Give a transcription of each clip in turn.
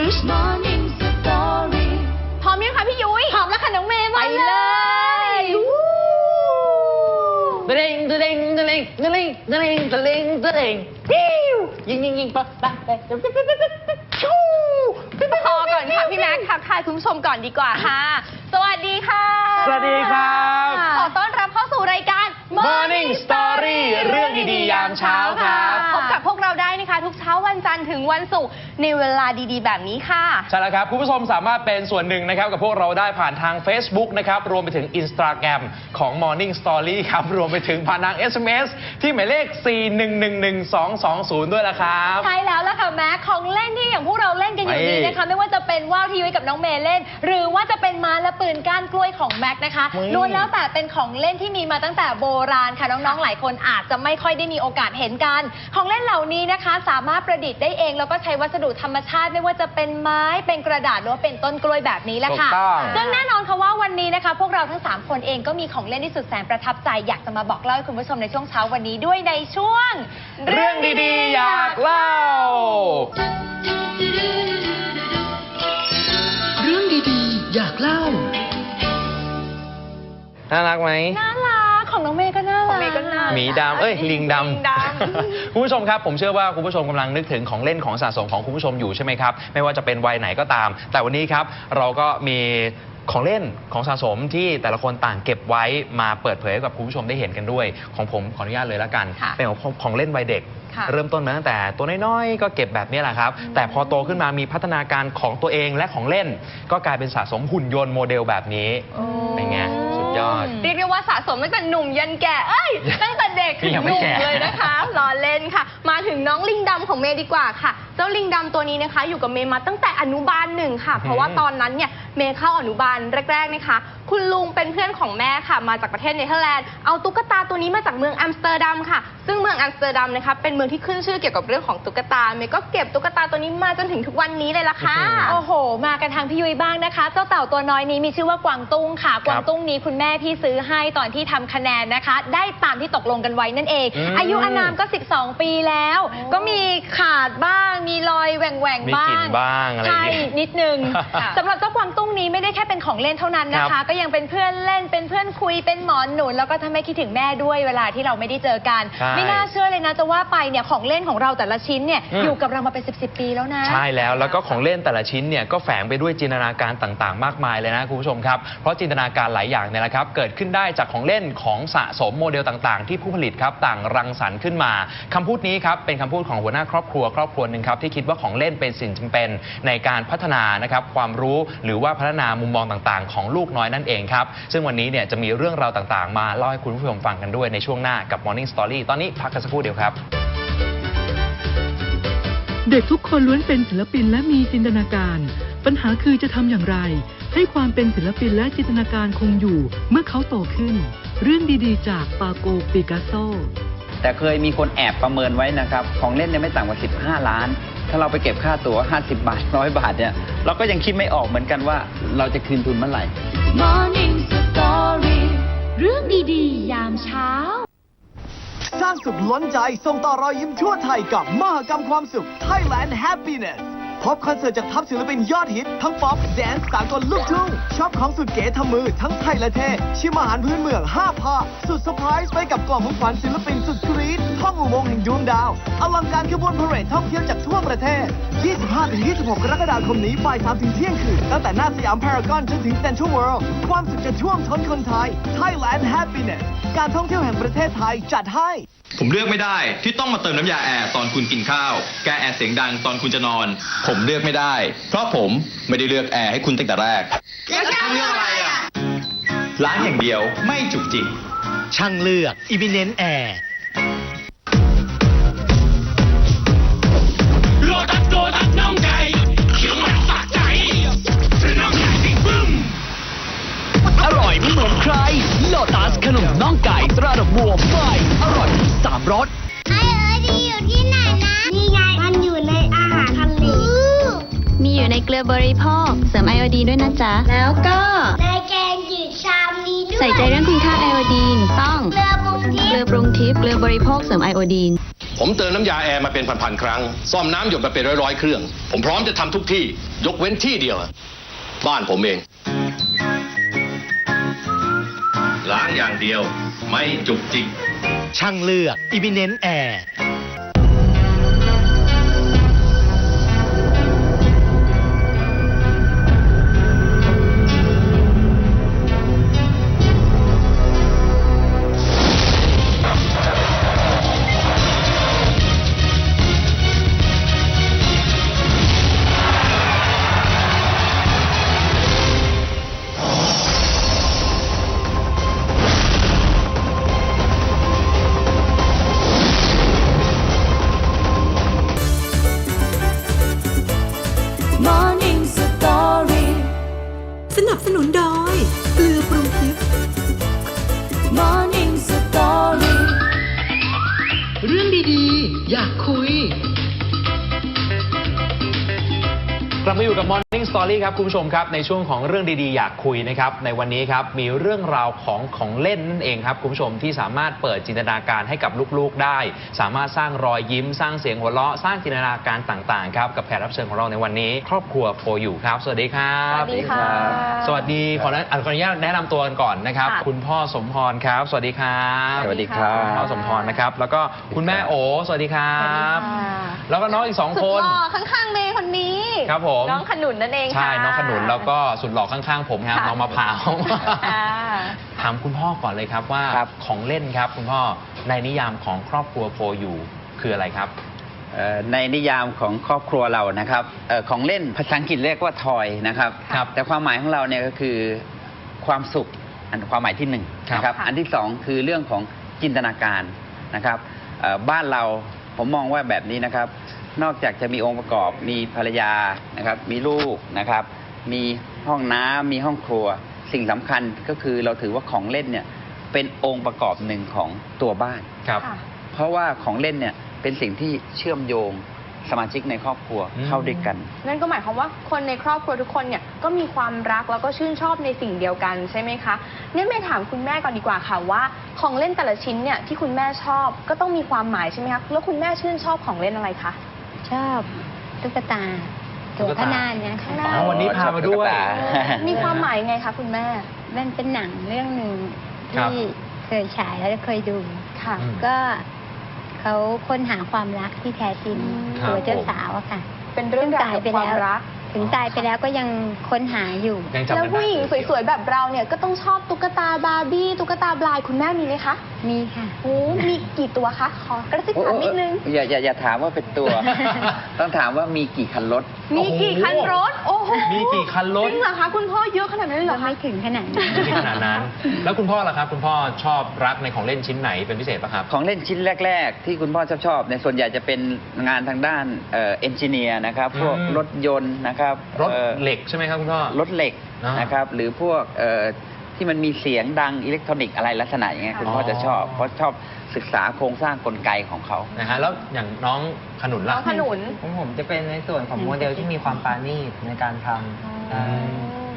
English Morning Story พร้อมยังคะพี่ยุ้ยพร้อมแล้วค่ะน้องเมย์ไปเลยตะเลงตะเลงตะเลงตะเลงตะเงตะเงตะเลงปิ้วยิงยิงยิงปะปะปะชูพอก่อนค่ะพี่แม็กทักทายคุณผู้ชมก่อนดีกว่าค่ะ สวัสดีค่ะ สวัสดีครับ ขอต้อนรับเข้าสู่รายการ Morning Story เรื่องดีๆ ยามเช้าครับ พบกับพวกเราได้นะคะ ทุกเช้าวันจันทร์ถึงวันศุกร์ ในเวลาดีๆ แบบนี้ค่ะ ใช่แล้วครับ คุณผู้ชมสามารถเป็นส่วนหนึ่งนะครับ กับพวกเราได้ผ่านทาง Facebook นะครับ รวมไปถึง Instagram ของ Morning Story ครับ รวมไปถึงผ่านทาง SMS ที่หมายเลข 4111220 ด้วยละครับ ใช่แล้วล่ะค่ะแม็กของเล่นที่อย่างพวกเราเล่นกันอยู่นี้นะคะ ไม่ว่าจะเป็นว่าวที่ยุ้ยกับน้องเมย์เล่น หรือว่าจะเป็นม้าและปืนก้านกล้วยของแม็กนะคะอุ๊ยล้วนแล้วแต่เป็นของเล่นที่มีมาตั้งแต่โบราณค่ะน้องๆหลายคนอาจจะไม่ค่อยได้มีโอกาสเห็นกัน ของเล่นเหล่านี้นะคะ สามารถประดิษฐ์ได้เองแล้วก็ใช้วัสดุธรรมชาติไม่ว่าจะเป็นไม้เป็นกระดาษหรือว่าเป็นต้นกล้วยแบบนี้แหละค่ะถูกต้อง ซึ่งแน่นอนค่ะว่าวันนี้นะคะ พวกเราทั้งสามคนเองก็มีของเล่นที่สุดแสนประทับใจอยากจะมาบอกเล่าให้คุณผู้ชมในช่วงเช้าวันนี้ด้วยในช่วง เรื่องดีๆ อยากเล่า เรื่องดีๆ อยากเล่า น่ารักไหม น่ารักของน้องเมย์ก็น่ารักของเมย์ก็น่ารักหมีดำเอ้ยลิงดลิงดำคุณผู้ชมครับผมเชื่อว่าคุณผู้ชมกำลังนึกถึงของเล่นของสะสมของคุณผู้ชมอยู่ใช่ไหมครับ ไม่ว่าจะเป็นวัยไหนก็ตาม แต่วันนี้ครับเราก็มีของเล่นของสะสมที่แต่ละคนต่างเก็บไว้มาเปิดเผยให้กับคุณผู้ชมได้เห็นกันด้วย ของผมขออนุญาตเลยละกันค่ะเป็นของของเล่นวัยเด็กค่ะเริ่มต้นมาตั้งแต่ตัวน้อยๆ ก็เก็บแบบนี้แหละครับ แต่พอโตขึ้นมามีพัฒนาการของตัวเองและของเล่น ก็กลายเป็นสะสมหุ่นยนต์โมเดลแบบนี้เป็นไงสุดยอด เรียกได้ว่าสะสมตั้งแต่หนุ่มยันแก่เอ้ยตั้งแต่เด็กถึงยังหไม่นุ่มแก่เลยนะคะรอเล่นค่ะ มาถึงน้องลิงดำของเมย์ดีกว่าค่ะ เจ้าลิงดำตัวนี้นะคะ อยู่กับเมย์มาตั้งแต่อนุบาลหนึ่งค่ะ เพราะว่าตอนนั้นเนี่ยเมย์เข้าอนุบาลแรกๆนะคะ คุณลุงเป็นเพื่อนของแม่ค่ะ มาจากประเทศเนเธอร์แลนด์เอาตุ๊กตาตัวนี้มาจากเมืองอัมสเตอร์ดัมค่ะ ซึ่งเมืองอัมสเตอร์ดัมนะคะเป็นเมืองที่ขึ้นชื่อเกี่ยวกับเรื่องของตุ๊กตาเมย์ก็เก็บตุ๊กตาตัวนี้มาจนถึงทุกวันนี้เลยล่ะค่ะอื้อหือโอ้โห มากันทางพี่ยุ้ยบ้างนะคะ เจ้าเต่าตัวน้อยนี้มีชื่อว่ากวางตุ้งค่ะ กวางตุ้งนี้คุณแม่พี่ซื้อให้ตอนที่ทำคะแนนนะคะ ได้ตามที่ตกลงกันไว้นั่นเอง อืมอายุอานามก็ 12 ปีแล้ว ก็มีขาดบ้าง มีรอยแหว่งแหว่งมีๆบ้ากลิ่งนบ้างอะไรอใช่ย่างงี้นิดนึงค่ะ สำหรับเจ้ากวางตุ้งนี้ไม่ได้แค่เป็นของเล่นเท่านั้นนะครัคะ บ ก็ยังเป็นเพื่อนเล่นเป็นเพื่อนคุยเป็นหมอนหนุนแล้วก็ทำให้คิดถึงแม่ด้วยเวลาที่เราไม่ได้เจอกัน ใช่ ไม่น่าเชื่อเลยนะจะว่าไปเนี่ยของเล่นของเราแต่ละชิ้นเนี่ยอืม อยู่กับเรามาเป็น 10บปีแล้วนะ ใช่แล้วแล้วก็ของเล่นแต่ละชิ้นเนี่ยก็แฝงไปด้วยจินตนาการต่างๆ มากมายเลยนะคุณผู้ชมครับ เพราะจินตนาการหลายอย่างเนี่ยนะครับเกิดขึ้นได้จากของเล่นของสะสมโมเดลต่างๆ ที่ผู้ผลิตครับต่างรังสรรค์ขึ้นมาคำพูดนี้ครับเป็นคำพูดของหัวหน้าครอบครัวครอบครัวหนึ่งครับที่คิดว่าของเล่นเป็นสิ่งจำเป็นในการพัฒนานะครับความรู้หรือว่าพัฒนามุมมองต่างๆ ของลูกน้อยนั่นเองครับซึ่งวันนี้เนี่ยจะมีเรื่องราวต่างๆ มาเล่าให้คุณผู้ชมฟังกันด้วยในช่วงหน้ากับ Morning Story ตอนนี้พักกันสักครู่เดียวครับ เด็กทุกคนล้วนเป็นศิลปินและมีจินตนาการ ปัญหาคือจะทำอย่างไร ให้ความเป็นศิลปินและจินตนาการคงอยู่ เมื่อเขาโตขึ้น เรื่องดีๆ จากปาโกปิกัสโซ แต่เคยมีคนแอบประเมินไว้นะครับ ของเล่นเนี่ยไม่ต่ำกว่า 15 ล้าน ถ้าเราไปเก็บค่าตั๋ว 50 บาท 100 บาทเนี่ย เราก็ยังคิดไม่ออกเหมือนกันว่าเราจะคืนทุนเมื่อไหร่ Morning Story เรื่องดี ๆ ยามเช้า สร้างสุขล้นใจส่งต่อรอยยิ้มทั่วไทยกับมหกรรมความสุข Thailand Happiness พบคอนเสิร์ตจากทัพศิลปินยอดฮิต ทั้งป๊อปแดนซ์สากลลูกทุ่งชอบของสุดเก๋ทำมือทั้งไทยและเทชิมอาหารพื้นเมือง5ภาคสุดเซอร์ไพรส์ไปกับกล่องของขวัญศิลปินสุดกรี๊ดท่องอุโมงค์แห่งดวงดาวอลังการขบวนพาเหรดท่องเที่ยวจากทั่วประเทศ 25-26 กรกฎาคมนี้บ่าย3ถึงเที่ยงคืนตั้งแต่หน้าสยามพารากอนจนถึงเซ็นทรัลเวิลด์ความสุขจะท่วมท้นคนไทย Thailand Happiness การท่องเที่ยวแห่งประเทศไทยจัดให้ ผมเลือกไม่ได้ที่ต้องมาเติมน้ำยาแอร์ตอนคุณกินข้าว แก้แอร์เสียงดังตอนคุณจะนอนผผมเลือกไม่ได้ เพราะผมไม่ได้เลือกแอร์ให้คุณตั้งแต่แรก แล้วช่างเลือกอะไรอะล้างอย่างเดียวไม่จุกจิก ช่างเลือก i m m i n e n t Air อ นด้วยนะจ๊ะ แล้วก็ในแกงจืดชามนี้ด้วยใส่ใจเรื่องคุณค่าไอโอดีนต้องเกลือปรุงทิเกลืพอย์ปรุงทิพย์เกลือบริโภคเสริมไอโอดีน ผมเติมน้ำยาแอร์มาเป็นพันๆครั้ง ซ่อมน้ำหยดมาเป็นร้อยๆเครื่อง ผมพร้อมจะทำทุกที่ ยกเว้นที่เดียว บ้านผมเอง ล้างอย่างเดียว ไม่จุกจิกช่างเลือก i m m i n e n t Air Morning Story ครับคุณผู้ชมครับในช่วงของเรื่องดีๆ อยากคุยนะครับในวันนี้ครับมีเรื่องราวของของเล่นนั่นเองครับคุณผู้ชมที่สามารถเปิดจินตนาการให้กับลูกๆได้ สามารถสร้างรอยยิ้ม สร้างเสียงหัวเราะสร้างจินตนาการต่างๆครับกับแขกรับเชิญของเราในวันนี้ ครอบครัวโพอยู่ครับ สวัสดีครับสวัสดีค่ะสวัสดีขออนุขออนุญาตแนะนำตัวกันก่อนนะครับค่ะคุณพ่อสมพรครับ สวัสดีครับสวัสดีครับคุณพ่อสมพรนะครับแล้วก็คุณแม่โอสวัสดีครับสวัสดีค่ะแล้วก็น้องอีกสองสุคดนหล่อข้างๆเมย์คนนี้ครับผมน้องขนุนนั่นเองค่ะใช่น้องขนุนแล้วก็สุดหล่อข้างๆ ผมครับค่ะ น้องมะพร้าวอ่า ถามคุณพ่อก่อนเลยครับว่าครับ ของเล่นครับคุณพ่อในนิยามของครอบครัวโพอยู่คืออะไรครับ เอ่อในนิยามของครอบครัวเรานะครับเอ่อของเล่นภาษาอังกฤษเรียกว่าทอยนะครับครับแต่ความหมายของเราเนี่ยก็คือความสุขอันความหมายที่หนึ่งครับนะครับค่ะอันที่สองคือเรื่องของจินตนาการนะครับเอ่อบ้านเราผมมองว่าแบบนี้นะครับ นอกจากจะมีองค์ประกอบมีภรรยานะครับ มีลูกนะครับ มีห้องน้ำมีห้องครัว สิ่งสำคัญก็คือเราถือว่าของเล่นเนี่ยเป็นองค์ประกอบหนึ่งของตัวบ้านครับค่ะเพราะว่าของเล่นเนี่ยเป็นสิ่งที่เชื่อมโยงสมาชิกในครอบครัวอืมเข้าด้วยกัน นั่นก็หมายความว่าคนในครอบครัวทุกคนเนี่ยก็มีความรักแล้วก็ชื่นชอบในสิ่งเดียวกันใช่ไหมคะงั้นเมย์ถามคุณแม่ก่อนดีกว่าค่ะว่า ของเล่นแต่ละชิ้นเนี่ยที่คุณแม่ชอบก็ต้องมีความหมายใช่ไหมคะแล้วคุณแม่ชื่นชอบของเล่นอะไรคะ ชอบตุ๊กตาตุ๊ตัวกตาขนาดเนี้ยข้างหค่ะน้าอ๋อวันนี้พามาด้วยชอบตุ๊กตามีความหมายไงคะคุณแม่ มันเป็นหนังเรื่องหนึ่งครับ ที่เคยฉายแล้วเคยดู ค่ะ อืม ก็เขาค้นหาความรักที่แท้จริงครับ ตัวเจ้าสาวอะค่ะ เป็นเรื่องราวของความรัก ถึงตายไปแล้วก็ยังค้นหาอยู่ ยังจำแล้วกันได้ผู้หญิงสวยๆ แบบเราเนี่ยก็ต้องชอบตุ๊กตาบาร์บี้ตุ๊กตาบลายคุณแม่มีไหมคะมีค่ะ โอ้มีกี่ตัวคะขอกระซิบถามนิดนึง โอ้โอ้อย่าอย่าอย่าถามว่าเป็นตัว ต้องถามว่ามีกี่คันรถ มีกี่คันรถ โอ้โหมีกี่คันรถ จริงเหรอคะคุณพ่อเยอะขนาดนั้นเลยเหรก็อคะ ไม่ถึงขนาดนั้น ไม่ถึงขนาดนั้น แล้วคุณพ่อล่ะครับ คุณพ่อชอบรักในของเล่นชิ้นไหนเป็นพิเศษปะครับ ของเล่นชิ้นแรก ๆ ที่คุณพ่อชอบชอบในยส่วนใหญ่จะเป็นงานทางด้านเอ่อนจิเนียร์นะครับ พวกอืม รถยนต์นะครับรถอ่อเหล็กใช่ไหมครับคุณพ่อ รถเหล็กอ่านนะครับ หรือพวกเอ่อที่มันมีเสียงดังอิเล็กทรอนิกส์อะไรลักษณะอย่างเงี้ยคุณพ่อจะชอบ เพราะชอบศึกษาโครงสร้างกลไกของเขา นะฮะแล้วอย่างน้องขนุนน้ล่ะองขนุนของผมจะเป็นในส่วนของโมเดลที่มีความปราณีตในการทำอืม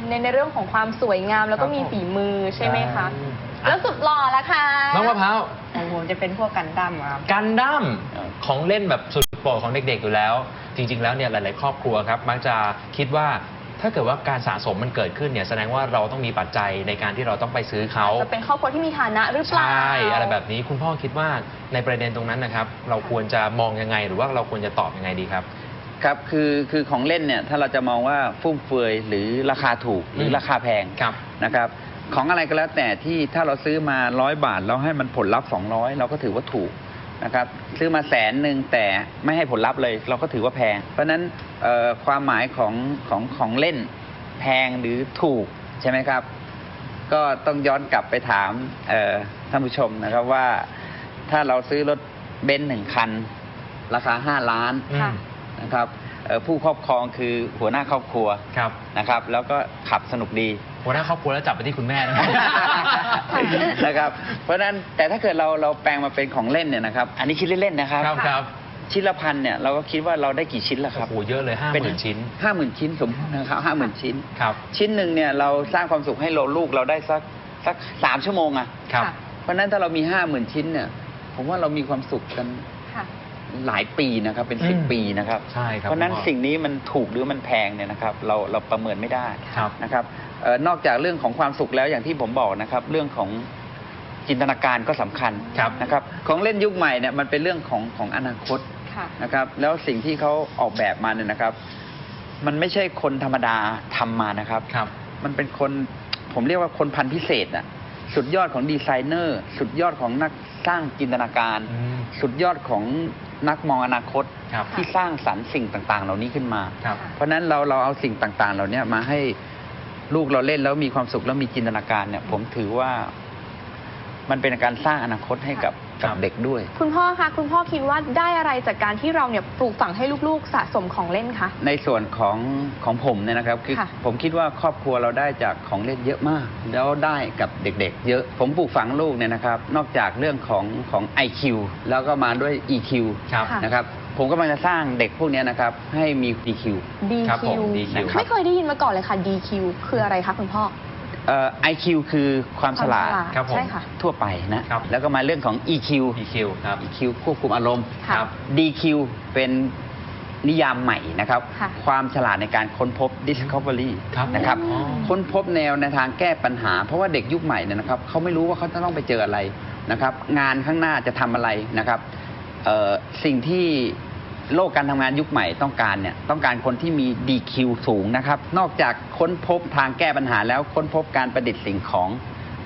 ในในเรื่องของความสวยงามแล้วก็มีฝีมือใช่ไหมคะแล้วสุดหล่อละคะน้องมะพร้าวของผมจะเป็นพวกกันดั้มครับ กันดั้มเออของเล่นแบบสุดโปรดของเด็กๆอยู่แล้ว จริง ๆ แล้วเนี่ยหลาย ๆ ครอบครัวครับมักจะคิดว่าถ้าเกิดว่าการสะสมมันเกิดขึ้นเนี่ยแสดงว่าเราต้องมีปัจจัยในการที่เราต้องไปซื้อเขาจะเป็นครอบครัวที่มีฐานะหรือเปใชล่า่อะไรแบบนี้คุณพ่อคิดว่าในประเด็นตรงนั้นนะครับ เราควรจะมองยังไง หรือว่าเราควรจะตอบยังไงดีครับ ครับคือคือของเล่นเนี่ยถ้าเราจะมองว่าฟุ่มเฟือยหรือราคาถูกหรือมราคาแพงครับ นะครับ ของอะไรก็แล้วแต่ที่ถ้าเราซื้อมาร้อยบาทแล้วให้มันผลลัพธ์200 เราก็ถือว่าถูก นะครับซื้อมาแสนหนึ่งแต่ไม่ให้ผลลัพธ์เลย เราก็ถือว่าแพง เพราะฉะนั้นเอ่อความหมายของของของเล่นแพงหรือถูกใช่ไหมครับ ก็ต้องย้อนกลับไปถามเอ่อท่านผู้ชมนะครับว่า ถ้าเราซื้อรถเบนซ์หนึ่งคัน ราคาห้าล้านค่ะ นะครับเอ่อผู้ครอบครองคือหัวหน้าครอบครัว ครับ นะครับแล้วก็ขับสนุกดี หัวหน้าครอบครัวแล้วจับไปที่คุณแม่นะ นะครับ เพราะฉะนั้นแต่ถ้าเกิดเราเราแปลงมาเป็นของเล่นเนี่ยนะครับ อันนี้คิดเล่นๆนะครับ ครับครับชิ้นละพันเนี่ยเราก็คิดว่าเราได้กี่ชิ้นละคโอ้รับโหเยอะเลยห้าหมื่นชิ้นห้าหมื่นชิ้นสมมตินะครับห้าหมื่นชิ้น ครับ ชิ้นหนึ่งเนี่ยเราสร้างความสุขให้เราลูกเราได้สักสักสามชั่วโมงอะครับค่ะเพราะฉะนั้นถ้าเรามีห้าหมื่นชิ้นเนี่ย ผมว่าเรามีความสุขกันค่ะ หลายปีนะครับเป็นสิบอืมปีนะครับ ใช่ครับเพราะฉะนั้นคุณพ่อสิ่งนี้มันถูกหรือมันแพงเนี่ยนะครับ เราเราประเมินไม่ได้ครับนะครับเออนอกจากเรื่องของความสุขแล้วอย่างที่ผมบอกนะครับ เรื่องของจินตนาการก็สำคัญครับนะครับของเล่นยุคใหม่เนี่ยมันเป็นเรื่องของของอนาคตค่ะนะครับ แล้วสิ่งที่เขาออกแบบมาเนี่ยนะครับ มันไม่ใช่คนธรรมดาทำมานะครับครับ มันเป็นคนผมเรียกว่าคนพันธุ์พิเศษอะสุดยอดของดีไซเนอร์ สุดยอดของนักสร้างจินตนาการอืมสุดยอดของ นักมองอนาคตครับที่สร้างสรรค์สิ่งต่าง ๆ เหล่านี้ขึ้นมา ครับ เพราะฉะนั้นเราเราเอาสิ่งต่าง ๆ เหล่านี้มาให้ลูกเราเล่นแล้วมีความสุขแล้วมีจินตนาการเนี่ย ผมถือว่า มันเป็นการสร้างอนาคตให้กับครั กับบเด็กด้วย คุณพ่อคะคุณพ่อคิดว่าได้อะไรจากการที่เราเนี่ยปลูกฝังให้ลูกๆ สะสมของเล่นคะ ในส่วนของของผมเนี่ยนะครับคือค่ะผมคิดว่าครอบครัวเราได้จากของเล่นเยอะมาก แล้วได้กับเด็ก ๆ เยอะ ผมปลูกฝังลูกเนี่ยนะครับ นอกจากเรื่องของของ IQ แล้วก็มาด้วย EQ ครับค่ะ นะครับ ผมกำลังจะสร้างเด็กพวกเนี้ยนะครับให้มี DQ ครับผม DQ DQ ไม่เคยได้ยินมาก่อนเลยค่ะ DQ คืออะไรคะคุณพ่อ เอ่อ IQ คือความฉลาดความฉลาดครับผมใช่ค่ะ ทั่วไปนะ ครับ แล้วก็มาเรื่องของ EQ EQ ครับ EQ ควบคุมอารมณ์ ค่ะ ครับ DQ เป็นนิยามใหม่นะครับ ค่ะความฉลาดในการค้นพบ discovery ครับนะครับอ๋อค้นพบแนวในทางแก้ปัญหา เพราะว่าเด็กยุคใหม่เนี่ยนะครับเขาไม่รู้ว่าเขาจะต้องไปเจออะไรนะครับ งานข้างหน้าจะทำอะไรนะครับเอ่อสิ่งที่ โลกการทำงานยุคใหม่ต้องการเนี่ยต้องการคนที่มี DQ สูงนะครับ นอกจากค้นพบทางแก้ปัญหาแล้วค้นพบการประดิษฐ์สิ่งของ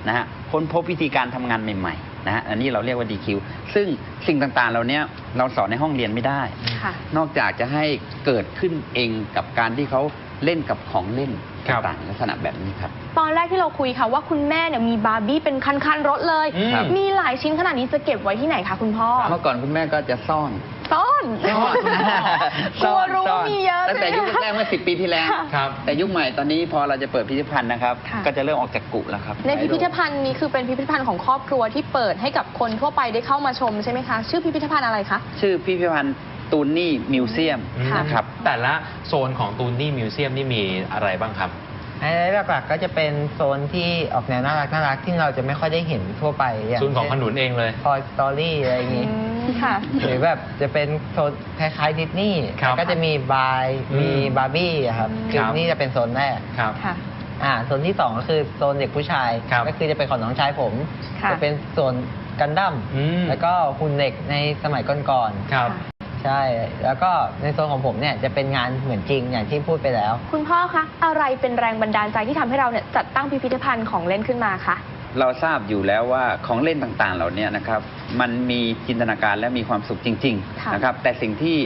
นะฮะค้นพบวิธีการทำงานใหม่ๆนะฮะอันนี้เราเรียกว่า DQ ซึ่งสิ่งต่างๆ เหล่านี้เราสอนในห้องเรียนไม่ได้ ค่ะ นอกจากจะให้เกิดขึ้นเองกับการที่เขา เล่นกับของเล่นครับ ต่างๆลักษณะแบบนี้ครับ ตอนแรกที่เราคุยค่ะว่าคุณแม่เนี่ยมีบาร์บี้เป็นคันๆรถเลย อืมครับมีหลายชิ้นขนาดนี้จะเก็บไว้ที่ไหนคะคุณพ่อเมื่อก่อนคุณแม่ก็จะซ่อน ซ่อนซ่อนกลัวรู้ซ่ว่าอนมีเยอะตั้งแต่ยุคแรกเมื่อสิปีที่แล้ว ครับ แต่ยุคใหม่ตอนนี้พอเราจะเปิดพิพิธภัณฑ์นะครับ ค่ะ ก็จะเริ่มออกจากกุแล้วครับในพิพิธภัณฑ์นี้คือเป็นพิพิธภัณฑ์ของครอบครัวที่เปิดให้กับคนทั่วไปได้เข้ามาชมใช่ไหมคะ ชื่อพิพิธภัณฑ์อะไรคะ ชื่อพิพิธภัณฑ์ ตูนนี่มิวเซียมค่ะ นะครับแต่ละโซนของตูนนี่มิวเซียมนี่มีอะไรบ้างครับไอ้หลักๆก็จะเป็นโซนที่ออกแนวน่ารักน่ารักที่เราจะไม่ค่อยได้เห็นทั่วไปอย่างโซนของขนุนเองเลย คอยสตอรี่อะไรอย่างอืงี้ มค่ะ หรือแบบจะเป็นโซนคล้ายๆดิสนีย์ครับก็จะมีบายอืมมีบาร์บี้อะครับอืมคือครับ นี่จะเป็นโซนแรก ครับ ค่ะ อ่าโซนที่สองก็คือโซนเด็กผู้ชาย ครับก็คือจะเป็นของน้องชายผมค่ะ จะเป็นโซนกันดั้มอืม แล้วก็หุ่นเด็กในสมัยก่อนครับๆ ใช่ แล้วก็ในโซนของผมเนี่ยจะเป็นงานเหมือนจริงอย่างที่พูดไปแล้ว คุณพ่อคะ อะไรเป็นแรงบันดาลใจที่ทำให้เราเนี่ยจัดตั้งพิพิธภัณฑ์ของเล่นขึ้นมาคะ เราทราบอยู่แล้วว่าของเล่นต่างๆ เหล่านี้นะครับ มันมีจินตนาการและมีความสุขจริงค่ะๆนะครับ แต่สิ่งที่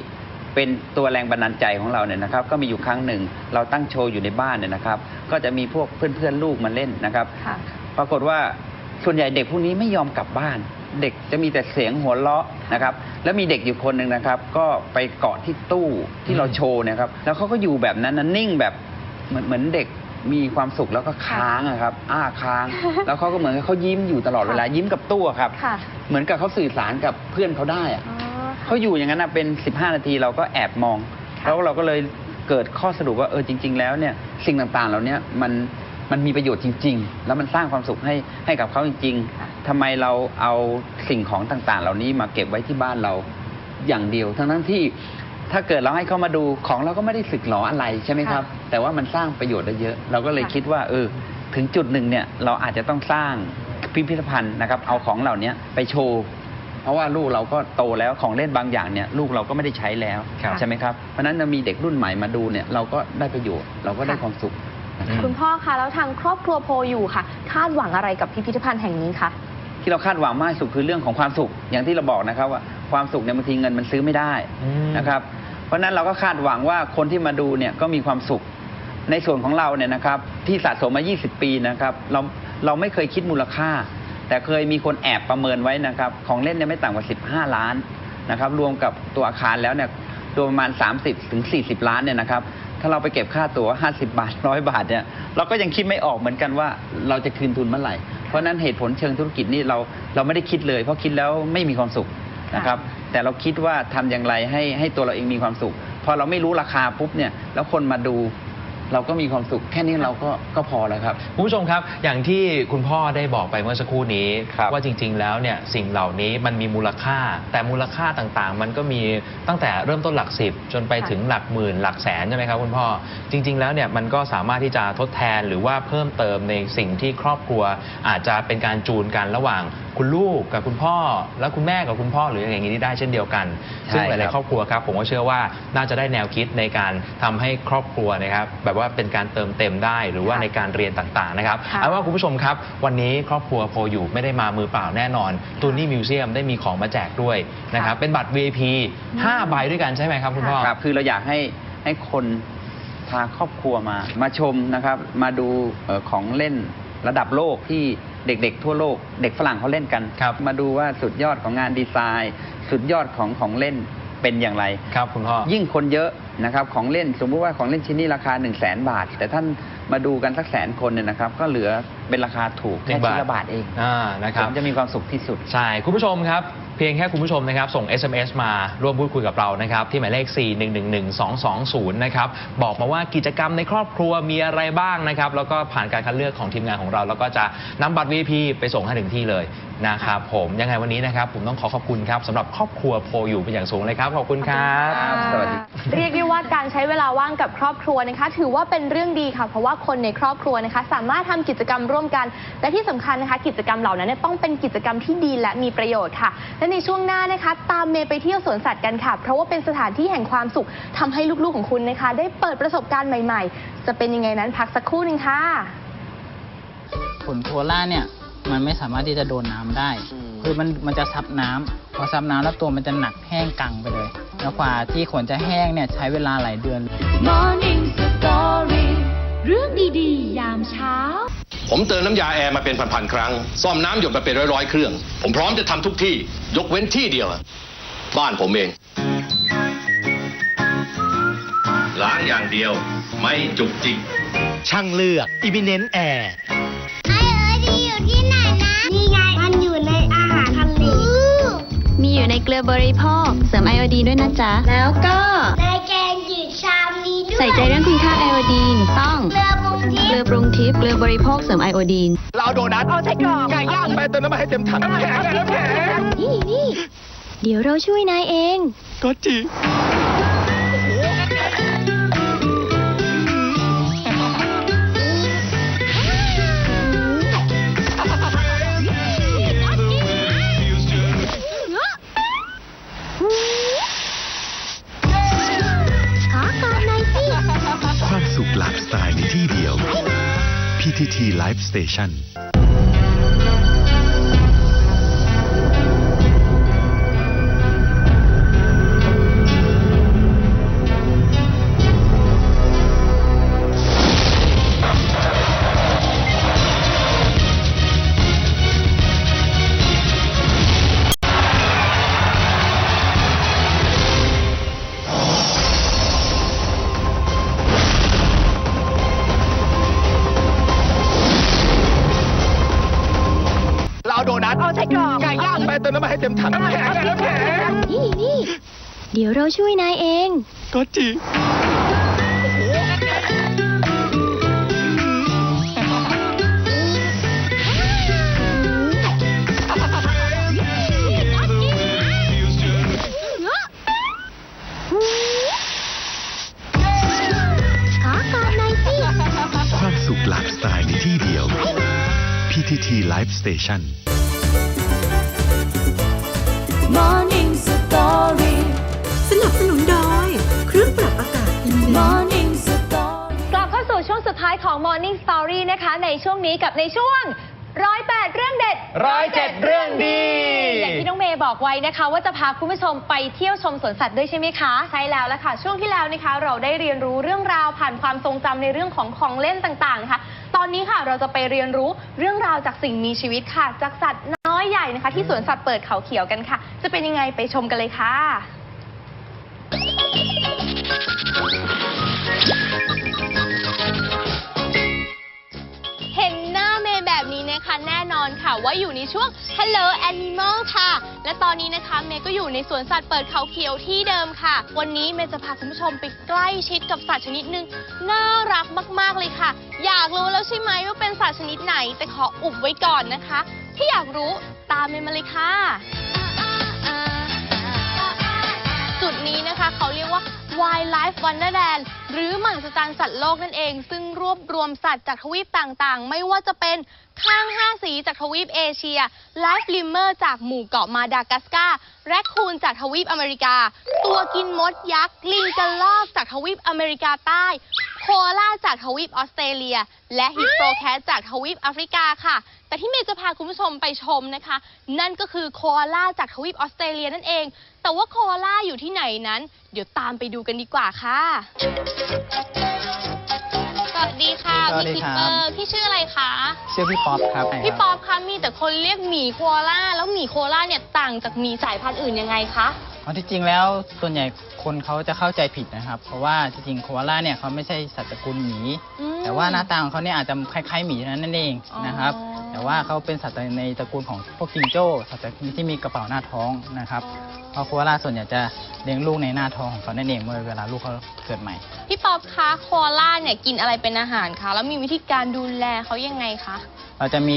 เป็นตัวแรงบันดาลใจของเราเนี่ยนะครับ ก็มีอยู่ครั้งหนึ่ง เราตั้งโชว์อยู่ในบ้านเนี่ยนะครับ ก็จะมีพวกเพื่อนๆลูกมาเล่นนะครับ ค่ะ ปรากฏว่าส่วนใหญ่เด็กพวกนี้ไม่ยอมกลับบ้าน เด็กจะมีแต่เสียงหัวเราะนะครับ แล้วมีเด็กอยู่คนหนึ่งนะครับ ก็ไปเกาะที่ตู้ที่เราโชว์เนะครับ แล้วเขาก็อยู่แบบนั้นนะนิ่งแบบเหมือนเหมือนเด็กมีความสุขแล้วก็ค้างอะครับอ้าค้าง แล้วเขาก็เหมือนกับเขายิ้มอยู่ตลอดเวลายิ้มกับตู้อะครับ ค่ะเหมือนกับเขาสื่อสารกับเพื่อนเขาได้อะอ๋อค่ะเขาอยู่อย่างนั้นนะเป็น 15 นาทีเราก็แอบมอง ค่ะ แล้วเราก็เลยเกิดข้อสรุปว่าเออจริง ๆ แล้วเนี่ยสิ่งต่างๆเหล่านี้มันมันมีประโยชน์จริง ๆ แล้วมันสร้างความสุขให้ให้กับเขาจริง ค่ะๆ ทำไมเราเอาสิ่งของต่างๆ เหล่านี้มาเก็บไว้ที่บ้านเราอย่างเดียว ทั้งทั้งๆที่ถ้าเกิดเราให้เขามาดูของเราก็ไม่ได้สึกหรออะไรใช่ไหมครับ แต่ว่ามันสร้างประโยชน์ได้เยอะ เราก็เลยคิดว่า เออ ถึงจุดหนึ่งเนี่ยเราอาจจะต้องสร้างพิพิธภัณฑ์นะครับ เอาของเหล่านี้ไปโชว์เพราะว่าลูกเราก็โตแล้วของเล่นบางอย่างเนี่ยลูกเราก็ไม่ได้ใช้แล้วครับใช่ไหมครับเพราะฉะนั้นจะมีเด็กรุ่นใหม่มาดูเนี่ยเราก็ได้ประโยชน์เราก็ได้ค่ะความสุขนะครับคุณพ่อคะแล้วทางครอบครัวโพอยู่ค่ะ คาดหวังอะไรกับพิพิธภัณฑ์แห่งนี้คะ ที่เราคาดหวังมากที่สุดคือเรื่องของความสุขอย่างที่เราบอกนะครับว่าความสุขเนี่ยบางทีเงินมันซื้อไม่ได้อืมนะครับเพราะฉะนั้นเราก็คาดหวังว่าคนที่มาดูเนี่ยก็มีความสุข ในส่วนของเราเนี่ยนะครับที่สะสมมา 20 ปีนะครับเราเราไม่เคยคิดมูลค่า แต่เคยมีคนแอบประเมินไว้นะครับของเล่นเนี่ยไม่ต่ำกว่า 15 ล้านนะครับรวมกับตัวอาคารแล้วเนี่ยรวมประมาณ 30ถึง40 ล้านเนี่ยนะครับถ้าเราไปเก็บค่าตั๋ว 50 บาท 100 บาทเนี่ยเราก็ยังคิดไม่ออกเหมือนกันว่าเราจะคืนทุนเมื่อไหร่ เพราะฉะนั้นเหตุผลเชิงธุรกิจนี่เราเราไม่ได้คิดเลย เพราะคิดแล้วไม่มีความสุขนะครับแต่เราคิดว่าทำอย่างไรให้ให้ตัวเราเองมีความสุขพอเราไม่รู้ราคาปุ๊บเนี่ยแล้วคนมาดู เราก็มีความสุขแค่นี้เราก็ก็พอแล้วครับ คุณผู้ชมครับ อย่างที่คุณพ่อได้บอกไปเมื่อสักครู่นี้ ครับว่าจริง ๆ แล้วเนี่ยสิ่งเหล่านี้มันมีมูลค่า แต่มูลค่าต่างๆ มันก็มีตั้งแต่เริ่มต้นหลักสิบจนไปถึงหลักหมื่น หลักแสนใช่ไหมครับคุณพ่อ จริง ๆ แล้วเนี่ยมันก็สามารถที่จะทดแทนหรือว่าเพิ่มเติมในสิ่งที่ครอบครัว อาจจะเป็นการจูนกันระหว่างคุณลูกกับคุณพ่อ และคุณแม่กับคุณพ่อหรืออย่างนี้ได้เช่นเดียวกัน ซึ่งหใช่ลายครับๆครอบครัวครับผมก็เชื่อว่าน่าจะได้แนวคิดในการทำให้ครอบครัวนะครับแบบว่าเป็นการเติมเต็มได้หรือว่าค่ะในการเรียนต่างๆนะครับค่ะเอาว่าคุณผู้ชมครับ วันนี้ครอบครัวโพอยู่ไม่ได้มามือเปล่าแน่นอนตูนี่มิวเซียมได้มีของมาแจกด้วยนะครับค่ะเป็นบัตร VIP 5ใบด้วยกันใช่ไหมครับคุณพ่อครับคือเราอยากให้ให้คนพาครอบครัวมา มาชมนะครับ มาดูเอ่อของเล่นระดับโลกที่เด็กๆ ทั่วโลก เด็กฝรั่งเขาเล่นกันครับมาดูว่าสุดยอดของงานดีไซน์ สุดยอดของของเล่นเป็นอย่างไร ครับคุณพ่อ ยิ่งคนเยอะนะครับของเล่นสมมุติว่าของเล่นชิ้นนี้ราคา 1 0 0 0 0แสนบาท แต่ท่านมาดูกันสักแสนคนเนี่ยนะครับ ก็เหลือเป็นราคาถูกหนึ่แค่งบาทชิ้นละบาทเองอ่านะคผรับ มจะมีความสุขที่สุด ใช่ คุณผู้ชมครับ เพียงแค่คุณผู้ชมนะครับ ส่ง SMS มาร่วมพูดคุยกับเรานะครับ ที่หมายเลข 4111220 นะครับ บอกมาว่ากิจกรรมในครอบครัวมีอะไรบ้างนะครับ แล้วก็ผ่านการคัดเลือกของทีมงานของเรา แล้วก็จะนำบัตร VIP ไปส่งให้ถึงที่เลยนะครับผมยังไงวันนี้นะครับ ผมต้องขอขอบคุณครับสำหรับครอบครัวโพอยู่เป็นอย่างสูงเลยครับ ขอบคุณครับครับสวัสดี เรียกได้ว่าการใช้เวลาว่างกับครอบครัวนะคะ ถือว่าเป็นเรื่องดีค่ะ เพราะว่าคนในครอบครัวนะคะ สามารถทำกิจกรรมร่วมกัน และที่สำคัญนะคะ กิจกรรมเหล่านั้นเนยต้องเป็นกิจกรรมที่ดีและมีประโยชน์ค่ะ และในช่วงหน้านะคะ ตามเมย์ไปเที่ยวสวนสัตว์กันค่ะ เพราะว่าเป็นสถานที่แห่งความสุขทำให้ลูกๆของคุณนะคะ ได้เปิดประสบการณ์ใหม่ ๆ จะเป็นยังไงนั้นพักสักครู่หนึ่งค่ะผลโคล่าเนี่ยมันไม่สามารถที่จะโดนน้ำได้ คือมันมันจะซับน้ำพอซับน้ำแล้วตัวมันจะหนักแห้งกังไปเลย แล้วกว่าที่ขนจะแห้งเนี่ยใช้เวลาหลายเดือน Morning Story เรื่องดีๆ ยามเช้า ผมเติมน้ำยาแอร์มาเป็นพันๆครั้ง ซ่อมน้ำหยดมาเป็นร้อยๆเครื่อง ผมพร้อมจะทำทุกที่ ยกเว้นที่เดียว บ้านผมเอง ล้างอย่างเดียว ไม่จุกจิกช่างเลือก Eminent Air อยู่ในเกลือบริโภค เสริมไอโอดีนด้วยนะจ๊ะ แล้วก็ ในแกงจืดชามนี้ด้วยใส่ใจเรื่องคุณค่าไอโอดีนต้อง เกลือปรุงทิเกลืพอย์ปรุงทิพย์เกลือบริโภคเสริมไอโอดีน เราโดนัทเอาใส่กรอกไก่ย่างไปเติมน้ำมันให้เต็มถังน้ำแข็งน้ำแข็งนี่นี่เดี๋ยวเราช่วยนายเอง ก็จ PTT Life Station ช่วยนายเอง ก็จริงขอกอดหน่อยสิความสุขหลากสไตล์ในที่เดียว PTT Life Station Morning Story ส นับสนุนโดย เครื่องปรับอากาศอินเดีย Morning Story กลับเข้าสู่ช่วงสุดท้ายของ Morning Story นะคะ ในช่วงนี้กับในช่วงร้อยแปดเรื่องเด็ดร้อยเจ็ดเรื่องดี อย่างที่น้องเมย์บอกไว้นะคะ ว่าจะพาคุณผู้ชมไปเที่ยวชมสวนสัตว์ด้วยใช่ไหมคะ ใช่แล้วละค่ะ ช่วงที่แล้วนะคะ เราได้เรียนรู้เรื่องราวผ่านความทรงจำในเรื่องของของเล่นต่างๆนะคะตอนนี้ค่ะเราจะไปเรียนรู้เรื่องราวจากสิ่งมีชีวิตค่ะ จากสัตว์น้อยใหญ่นะคะ ที่สวนสัตว์เปิดเขาเขียวกันค่ะ จะเป็นยังไงไปชมกันเลยค่ะ คะแน่นอนค่ะ ว่าอยู่ในช่วง Hello Animal ค่ะ และตอนนี้นะคะเมย์ก็อยู่ในสวนสัตว์เปิดเขาเขียวที่เดิมค่ะ วันนี้เมย์จะพาคุณผู้ชมไปใกล้ชิดกับสัตว์ชนิดหนึ่งน่ารักมากๆเลยค่ะ อยากรู้แล้วใช่ไหมว่าเป็นสัตว์ชนิดไหน แต่ขออุบไว้ก่อนนะคะถ้าอยากรู้ตามเมย์มาเลยค่ะ จุดนี้นะคะเขาเรียกว่า Wildlife Wonderland หรือมหัศจรรย์สัตว์โลกนั่นเอง ซึ่งรวบรวมสัตว์จากทวีปต่างๆ ไม่ว่าจะเป็น ข้างห้าสีจากทวีปเอเชีย ไลฟ์ลิมเมอร์จากหมู่เกาะมาดากัสการ์แรคคูนจากทวีปอเมริกา ตัวกินมดยักษ์ ลิงกระลอกจากทวีปอเมริกาใต้ โคอาล่าจากทวีปออสเตรเลีย และฮิปโปแคทจากทวีปแอฟริกาค่ะ แต่ที่เมย์จะพาคุณผู้ชมไปชมนะคะ นั่นก็คือโคอาล่าจากทวีปออสเตรเลียนั่นเอง แต่ว่าโคอาล่าอยู่ที่ไหนนั้น เดี๋ยวตามไปดูกันดีกว่าค่ะ วัสดีค่ะสวัสดีพี่ครัคิบปเปอร์พี่ชื่ออะไรคะ ชื่อพี่ป๊อปครับพี่ป๊อปคะมีแต่คนเรียกหมีโคอาล่าแล้วหมีโคอาล่าเนี่ยต่างจากหมีสายพันธุ์อื่นยังไงคะอ๋อที่จริงแล้วส่วนใหญ่คนเขาจะเข้าใจผิดนะครับ เพราะว่าจริงๆโคอาล่าเนี่ยเขาไม่ใช่สัตว์ตระกูลหมี อืมแต่ว่าหน้าตาของเขาเนี่ยอาจจะคล้ายๆหมีเท่านั้นนั่นเองนะครับ อ๋อ แต่ว่าเขาเป็นสัตว์ในตระกูลของพวกจิงโจ้สัตว์ที่มีกระเป๋าหน้าท้องนะครับ เพราะโคอาล่าส่วนใหญ่จะเลี้ยงลูกในหน้าท้องของเขานั่นเองเมื่อเวลาลูกเขาเกิดใหม่ พี่ป๊อปคะโคอาล่าเนี่ยกินอะไรเป็นอาหารคะแล้วมีวิธีการดูแลเขายังไงคะ เราจะมี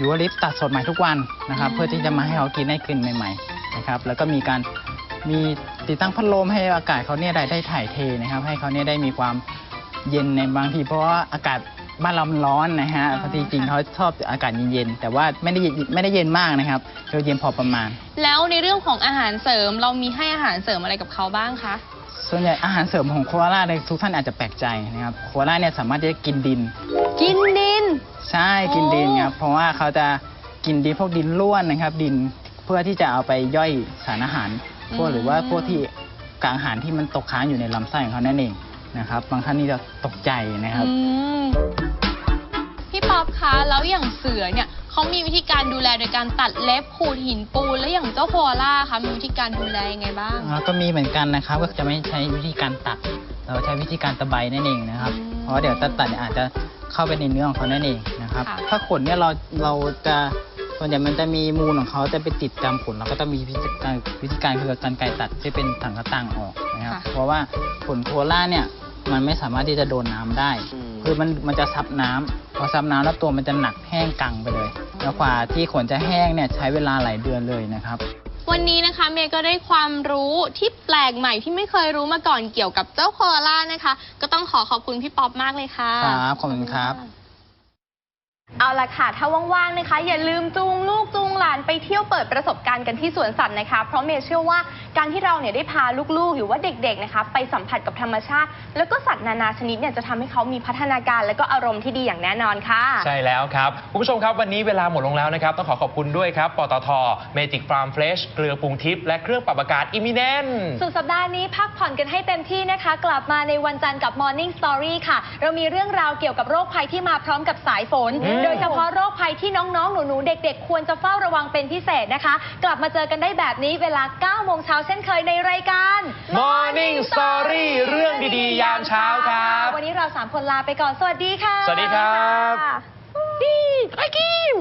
ยูวลิปตัดสดใหม่ทุกวันนะครับอืมเพื่อที่จะมาให้เขากินได้กลิ่นใหม่ๆนะครับแล้วก็มีการมีติดตั้งพัดลมให้อากาศเขาเนี่ยได้ได้ถ่ายเทนะครับ ให้เขาเนี่ยได้มีความเย็นในบางทีเพราะว่าอากาศ บ้านเรามันร้อนนะฮะพอดีจริงเขาชอบอากาศเย็นๆแต่ว่าไม่ได้เย็นไม่ได้เย็นมากนะครับคือเย็นพอประมาณ แล้วในเรื่องของอาหารเสริมเรามีให้อาหารเสริมอะไรกับเขาบ้างคะ ส่วนใหญ่อาหารเสริมของโคอาล่าเนี่ยทุกท่านอาจจะแปลกใจนะครับโคอาล่าเนี่ยสามารถที่จะกินดิน กินดิน ใช่กินดินครับเพราะว่าเขาจะกินดินพวกดินร่วนนะครับ ดินเพื่อที่จะเอาไปย่อยสารอาหารพวกอืม หรือว่าพวกที่กากอาหารที่มันตกค้างอยู่ในลำไส้ของเขานั่นเอง นะครับ บางท่านนี่จะตกใจนะครับ อืมพี่ป๊อปคะแล้วอย่างเสือเนี่ยเขามีวิธีการดูแลโดยการตัดเล็บขูดหินปูนแล้วอย่างเจ้าโคอาล่าคะมีวิธีการดูแลยังไงบ้างอ่าก็มีเหมือนกันนะครับก็จะไม่ใช้วิธีการตัด เราใช้วิธีการตะไบนั่นเองนะครับเพราะว่าเดี๋ยวตัดตัดเนี่ยอาจจะเข้าไปในเนื้อของเขานั่นเองนะครับ ค่ะ ถ้าขนเนี่ยเราเราจะส่วนใหญ่มันจะมีมูลของเขาจะไปติดตามขนเราก็ต้องมีวิธีการวิธีการคือการไกรตัดที่เป็นถังกระตังออกนะครับ เพราะว่าขนโคอาล่าเนี่ย มันไม่สามารถที่จะโดนน้ำได้ คือมันมันจะซับน้ำพอซับน้ำแล้วตัวมันจะหนักแห้งกังไปเลย แล้วกว่าที่ขนจะแห้งเนี่ยใช้เวลาหลายเดือนเลยนะครับ วันนี้นะคะเมย์ก็ได้ความรู้ที่แปลกใหม่ที่ไม่เคยรู้มาก่อนเกี่ยวกับเจ้าโคอาล่านะคะ ก็ต้องขอขอบคุณพี่ป๊อปมากเลยค่ะ ครับขอบคุณครับเอาละค่ะ ถ้าว่างๆนะคะ อย่าลืมจูงลูกจูงหลานไปเที่ยวเปิดประสบการณ์กันที่สวนสัตว์นะคะ เพราะเมย์เชื่อว่า การที่เราเนี่ยได้พาลูกๆ หรือว่าเด็กๆนะคะไปสัมผัสกับธรรมชาติ แล้วก็สัตว์นานาชนิดเนี่ยจะทำให้เขามีพัฒนาการและก็อารมณ์ที่ดีอย่างแน่นอนค่ะ ใช่แล้วครับ คุณผู้ชมครับวันนี้เวลาหมดลงแล้วนะครับ ต้องขอขอบคุณด้วยครับ ปตท Magic Farm Fresh เกลือปรุงทิพย์และเครื่องปรับอากาศอิมิเนนสุดสัปดาห์นี้พักผ่อนกันให้เต็มที่นะคะ กลับมาในวันจันทร์กับ Morning Story ค่ะ เรามีเรื่องราวเกี่ยวกับโรคภัยที่มาพร้อมกับสายฝนอืมโดยเฉพาะโรคภัยที่น้องๆ หนูๆ เด็ก ๆ ควรจะเฝ้าระวังเป็นพิเศษนะคะ กลับมาเจอกันได้แบบนี้เวลา9โมงเช้าเช่นเคยในรายการ Morning Story เรื่องดีๆยามเช้าครับวันนี้เราสามคนลาไปก่อนสวัสดีค่ะ สวัสดีครับ ดีไอคิม